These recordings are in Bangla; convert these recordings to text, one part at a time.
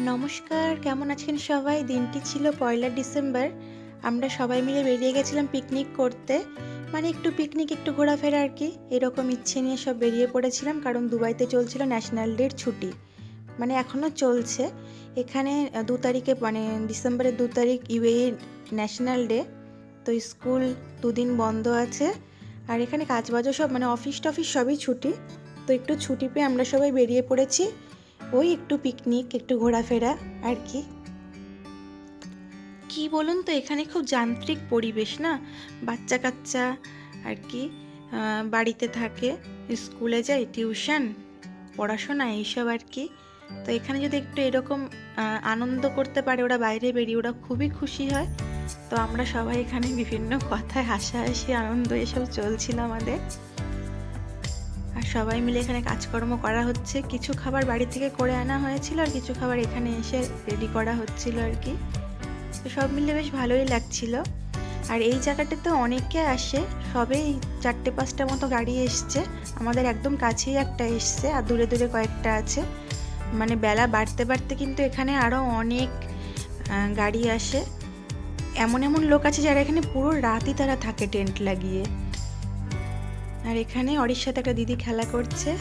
নমস্কার, কেমন আছেন সবাই? দিনটি ছিল পয়লা ডিসেম্বর। আমরা সবাই মিলে বেরিয়ে গেছিলাম পিকনিক করতে। মানে একটু পিকনিক একটু ঘোরাফেরা আর কি। এরকম ইচ্ছে নিয়ে সব বেরিয়ে পড়েছিলাম, কারণ দুবাইতে চলছিল ন্যাশনাল ডের ছুটি। মানে এখনও চলছে। এখানে দু তারিখে মানে ডিসেম্বরের দু তারিখ ইউএই ন্যাশনাল ডে তো স্কুল দুদিন বন্ধ আছে। আর এখানে কাজবাজও সব মানে অফিস টফিস সবই ছুটি। তো একটু ছুটি পেয়ে আমরা সবাই বেরিয়ে পড়েছি। ওই একটু পিকনিক একটু ঘোরাফেরা, আর কি? কি বলুন তো, এখানে খুব যান্ত্রিক পরিবেশ না? বাচ্চা কাচ্চা আর কি? বাড়িতে থাকে, স্কুলে যায়, টিউশন, পড়াশোনা, এইসব আর কি। তো এখানে যদি একটু এরকম আনন্দ করতে পারে ওরা বাইরে বেরিয়ে, ওরা খুবই খুশি হয়। তো আমরা সবাই এখানে বিভিন্ন কথায় হাসাহাসি, আনন্দ, এসব চলছিল আমাদের। আর সবাই মিলে এখানে কাজকর্ম করা হচ্ছে। কিছু খাবার বাড়ি থেকে করে আনা হয়েছিল আর কিছু খাবার এখানে এসে রেডি করা হচ্ছিল আর কি। তো সব মিলে বেশ ভালোই লাগছিল। আর এই জায়গাটাতে অনেকে আসে, সবে এই চারটে পাঁচটা মতো গাড়ি এসছে। আমাদের একদম কাছেই একটা এসছে আর দূরে দূরে কয়েকটা আছে। মানে বেলা বাড়তে বাড়তে কিন্তু এখানে আরও অনেক গাড়ি আসে। এমন এমন লোক আছে যারা এখানে পুরো রাতই তারা থাকে টেন্ট লাগিয়ে। আর এখানে অরির সাথে একটা দিদি খেলা করছে।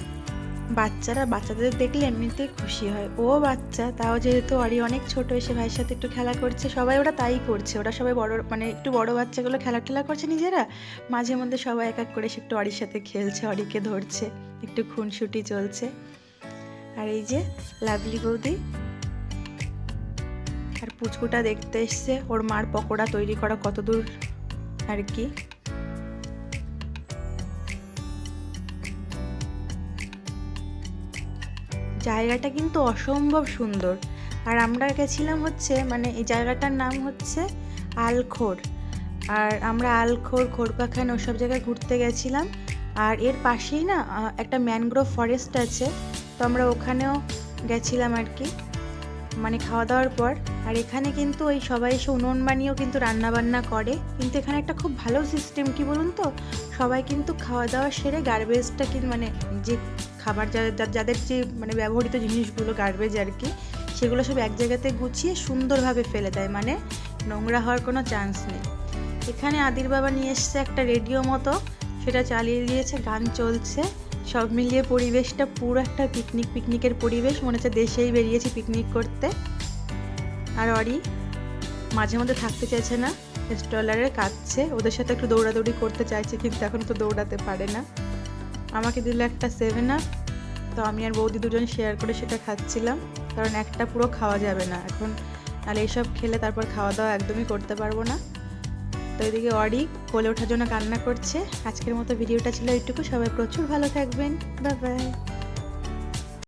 বাচ্চারা, বাচ্চাদের দেখলে এমনিতেই খুশি হয়। ও বাচ্চা, তাও যেহেতু অরি অনেক ছোট এসে ভাইয়ের সাথে একটু খেলা করছে। সবাই ওরা তাই করছে। ওরা সবাই বড় মানে একটু বড় বাচ্চাগুলো খেলা টেলা করছে নিজেরা। মাঝে মধ্যে সবাই এক এক করে এসে একটু অরির সাথে খেলছে, অরিকে ধরছে। একটু খুনসুটি চলছে। আর এই যে লাভলি বৌদি। আর পুচকুটা দেখতে এসছে। ওর মার পকোড়া তৈরি করা কত দূর আর কি। জায়গাটা কিন্তু অসম্ভব সুন্দর। আর আমরা গেছিলাম হচ্ছে মানে এই জায়গাটার নাম হচ্ছে আলখোর। আর আমরা আলখোর খোরপাখান ওসব জায়গায় ঘুরতে গেছিলাম। আর এর পাশেই না একটা ম্যানগ্রোভ ফরেস্ট আছে। তো আমরা ওখানেও গেছিলাম আর কি। মানে খাওয়া দাওয়ার পর। আর এখানে কিন্তু ওই সবাই এসে উনুন বানিয়েও কিন্তু রান্না বান্না করে। কিন্তু এখানে একটা খুব ভালো সিস্টেম কি বলুন তো? সবাই কিন্তু খাওয়া দাওয়া সেরে গার্বেজটা কিন্তু মানে যে খাবার যাদের যে মানে ব্যবহৃত জিনিসগুলো গার্বেজ আর কি, সেগুলো সব এক জায়গাতে গুছিয়ে সুন্দরভাবে ফেলে দেয়। মানে নোংরা হওয়ার কোনো চান্স নেই। এখানে আদির বাবা নিয়ে এসছে একটা রেডিও মতো। সেটা চালিয়ে দিয়েছে, গান চলছে। সব মিলিয়ে পরিবেশটা পুরো একটা পিকনিক পিকনিকের পরিবেশ। মনে হচ্ছে দেশেই বেরিয়েছি পিকনিক করতে। আর অরি, মাঝে মধ্যে থাকতে চাইছে না স্টলারে কাঁদছে। ওদের সাথে একটু দৌড়াদৌড়ি করতে চাইছে, কিন্তু এখন তো দৌড়াতে পারে না। আমাকে দিল একটা সেভেন আপ তো আমি আর বৌদি দুজন শেয়ার করে সেটা খাচ্ছিলাম। কারণ একটা পুরো খাওয়া যাবে না। এখন আর এইসব খেলে তারপর খাওয়া দাওয়া একদমই করতে পারব না। তো এদিকে অডি কোলে ওঠার জন্য কান্না করছে। আজকের মতো ভিডিওটা ছিল এইটুকু। সবাই প্রচুর ভালো থাকবেন। Bye bye.